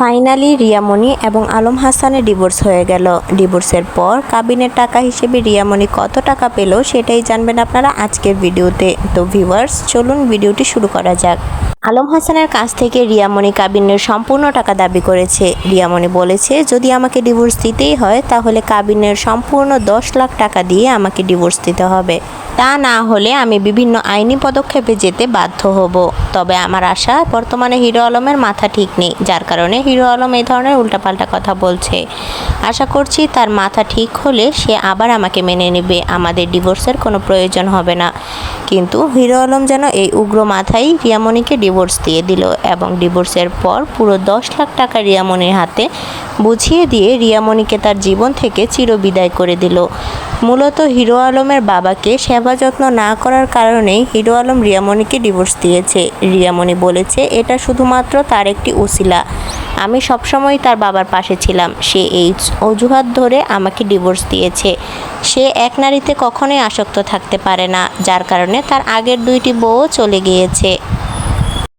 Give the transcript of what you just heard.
Finally Riyamoni এবং আলম হাসানের divorce হয়ে গেল। ডিভোর্সের পর কাবিনের টাকা হিসেবে রিয়ামণি কত টাকা পেল সেটাই জানবেন আপনারা আজকের ভিডিওতে। তো ভিউয়ার্স, চলুন ভিডিওটি শুরু করা যাক। আলম হাসানের কাছ থেকে রিয়ামণি কাবিনের সম্পূর্ণ টাকা দাবি করেছে। রিয়ামণি বলেছে, যদি আমাকে ডিভোর্স দিতেই হয়, তাহলে কাবিনের সম্পূর্ণ দশ লাখ টাকা দিয়ে আমাকে ডিভোর্স দিতে হবে। তা না হলে আমি বিভিন্ন আইনি পদক্ষেপে যেতে বাধ্য হব। তবে আমার আশা, বর্তমানে হিরো আলমের মাথা ঠিক নেই, যার কারণে হিরো আলম এই ধরনের উল্টাপাল্টা কথা বলছে। আশা করছি তার মাথা ঠিক হলে সে আবার আমাকে মেনে নেবে, আমাদের ডিভোর্সের কোনো প্রয়োজন হবে না। কিন্তু হিরো আলম যেন এই উগ্র মাথাই রিয়ামণিকে ডিভোর্স দিয়ে দিল এবং ডিভোর্সের পর পুরো দশ লাখ টাকা রিয়ামনির হাতে বুঝিয়ে দিয়ে রিয়ামণিকে তার জীবন থেকে চিরবিদায় করে দিল। মূলত হিরো আলমের বাবাকে সেবা যত্ন না করার কারণেই হিরো আলম রিয়ামণিকে ডিভোর্স দিয়েছে। রিয়ামণি বলেছে, এটা শুধুমাত্র তার একটি উসিলা আমি সবসময় তার বাবার পাশে ছিলাম। সে এই অজুহাত ধরে আমাকে ডিভোর্স দিয়েছে। সে এক নারীতে কখনোই আসক্ত থাকতে পারে না। যার কারণে তার আগের দুইটি বউও চলে গিয়েছে।